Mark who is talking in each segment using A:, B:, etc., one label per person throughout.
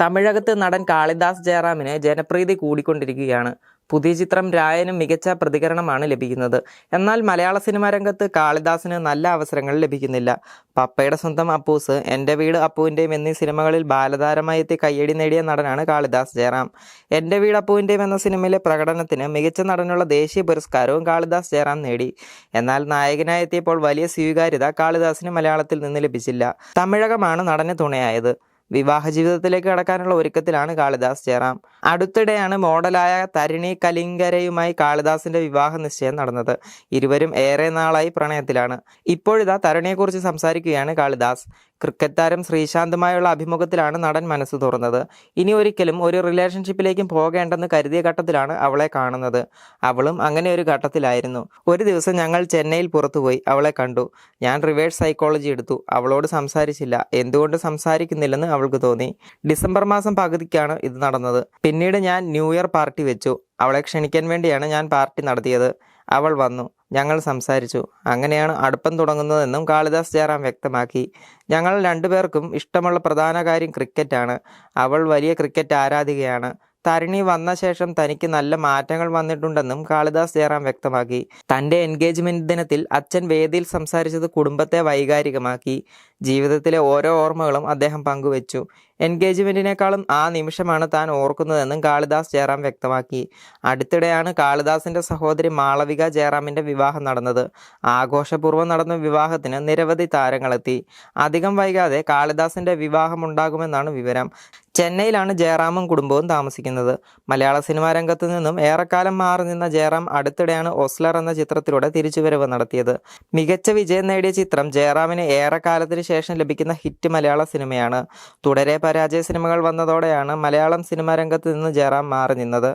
A: തമിഴകത്ത് നടൻ കാളിദാസ് ജയറാമിന് ജനപ്രീതി കൂടിക്കൊണ്ടിരിക്കുകയാണ്. പുതിയ ചിത്രം രായനും മികച്ച പ്രതികരണമാണ് ലഭിക്കുന്നത്. എന്നാൽ മലയാള സിനിമാ രംഗത്ത് കാളിദാസിന് നല്ല അവസരങ്ങൾ ലഭിക്കുന്നില്ല. പപ്പയുടെ സ്വന്തം അപ്പൂസ് എന്റെ വീട് അപ്പുവിന്റെയും എന്നീ സിനിമകളിൽ ബാലതാരമായി എത്തി കയ്യടി നേടിയ നടനാണ് കാളിദാസ് ജയറാം. എന്റെ വീട് അപ്പുവിന്റെയും എന്ന സിനിമയിലെ പ്രകടനത്തിന് മികച്ച നടനുള്ള ദേശീയ പുരസ്കാരവും കാളിദാസ് ജയറാം നേടി. എന്നാൽ നായകനായി എത്തിയപ്പോൾ വലിയ സ്വീകാര്യത കാളിദാസിന് മലയാളത്തിൽ നിന്ന് ലഭിച്ചില്ല. തമിഴകമാണ് നടന് തുണയായത്. വിവാഹ ജീവിതത്തിലേക്ക് കടക്കാനുള്ള ഒരുക്കത്തിലാണ് കാളിദാസ് ജയറാം. അടുത്തിടെയാണ് മോഡലായ തരിണി കലിങ്കരയുമായി കാളിദാസിന്റെ വിവാഹ നിശ്ചയം നടന്നത്. ഇരുവരും ഏറെ നാളായി പ്രണയത്തിലാണ്. ഇപ്പോഴിതാ തരുണിയെക്കുറിച്ച് സംസാരിക്കുകയാണ് കാളിദാസ്. ക്രിക്കറ്റ് താരം ശ്രീശാന്തുമായുള്ള അഭിമുഖത്തിലാണ് നടൻ മനസ്സ് തുറന്നത്. ഇനി ഒരിക്കലും ഒരു റിലേഷൻഷിപ്പിലേക്കും പോകേണ്ടെന്ന് കരുതിയ ഘട്ടത്തിലാണ് അവളെ കാണുന്നത്. അവളും അങ്ങനെ ഒരു ഘട്ടത്തിലായിരുന്നു. ഒരു ദിവസം ഞങ്ങൾ ചെന്നൈയിൽ പുറത്തുപോയി. അവളെ കണ്ടു. ഞാൻ റിവേഴ്സ് സൈക്കോളജി എടുത്തു. അവളോട് സംസാരിച്ചില്ല. എന്തുകൊണ്ട് സംസാരിക്കുന്നില്ലെന്ന് അവൾക്ക് തോന്നി. ഡിസംബർ മാസം പകുതിക്കാണ് ഇത് നടന്നത്. പിന്നീട് ഞാൻ ന്യൂ ഇയർ പാർട്ടി വെച്ചു. അവളെ ക്ഷണിക്കാൻ വേണ്ടിയാണ് ഞാൻ പാർട്ടി നടത്തിയത്. അവൾ വന്നു. ഞങ്ങൾ സംസാരിച്ചു. അങ്ങനെയാണ് അടുപ്പം തുടങ്ങുന്നതെന്നും കാളിദാസ് ജയറാം വ്യക്തമാക്കി. ഞങ്ങൾ രണ്ടുപേർക്കും ഇഷ്ടമുള്ള പ്രധാന കാര്യം ക്രിക്കറ്റാണ്. അവൾ വലിയ ക്രിക്കറ്റ് ആരാധികയാണ്. തരിണി വന്ന ശേഷം തനിക്ക് നല്ല മാറ്റങ്ങൾ വന്നിട്ടുണ്ടെന്നും കാളിദാസ് ജയറാം വ്യക്തമാക്കി. തന്റെ എൻഗേജ്മെന്റ് ദിനത്തിൽ അച്ഛൻ വേദിയിൽ സംസാരിച്ചത് കുടുംബത്തെ വൈകാരികമാക്കി. ജീവിതത്തിലെ ഓരോ ഓർമ്മകളും അദ്ദേഹം പങ്കുവച്ചു. എൻഗേജ്മെന്റിനേക്കാളും ആ നിമിഷമാണ് താൻ ഓർക്കുന്നതെന്നും കാളിദാസ് ജയറാം വ്യക്തമാക്കി. അടുത്തിടെയാണ് കാളിദാസിന്റെ സഹോദരി മാളവിക ജയറാമിന്റെ വിവാഹം നടന്നത്. ആഘോഷപൂർവം നടന്ന വിവാഹത്തിന് നിരവധി താരങ്ങളെത്തി. അധികം വൈകാതെ കാളിദാസിന്റെ വിവാഹമുണ്ടാകുമെന്നാണ് വിവരം. ചെന്നൈയിലാണ് ജയറാമും കുടുംബവും താമസിക്കുന്നത്. മലയാള സിനിമാ രംഗത്ത് നിന്നും ഏറെക്കാലം മാറി നിന്ന ജയറാം അടുത്തിടെയാണ് ഒസ്ലർ എന്ന ചിത്രത്തിലൂടെ തിരിച്ചുവരവ് നടത്തിയത്. മികച്ച വിജയം നേടിയ ചിത്രം ജയറാമിന് ഏറെക്കാലത്തിന് ശേഷം ലഭിക്കുന്ന ഹിറ്റ് മലയാള സിനിമയാണ്. തുടരെ പരാജയ സിനിമകൾ വന്നതോടെയാണ് മലയാളം സിനിമാ രംഗത്ത് നിന്ന് ജയറാം മാറി നിന്നത്.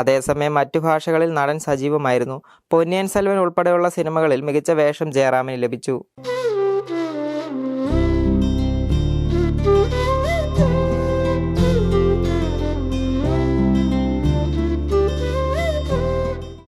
A: അതേസമയം മറ്റു ഭാഷകളിൽ നടൻ സജീവമായിരുന്നു. പൊന്നിയൻ സെൽവൻ ഉൾപ്പെടെയുള്ള സിനിമകളിൽ മികച്ച വേഷം ജയറാമിന് ലഭിച്ചു.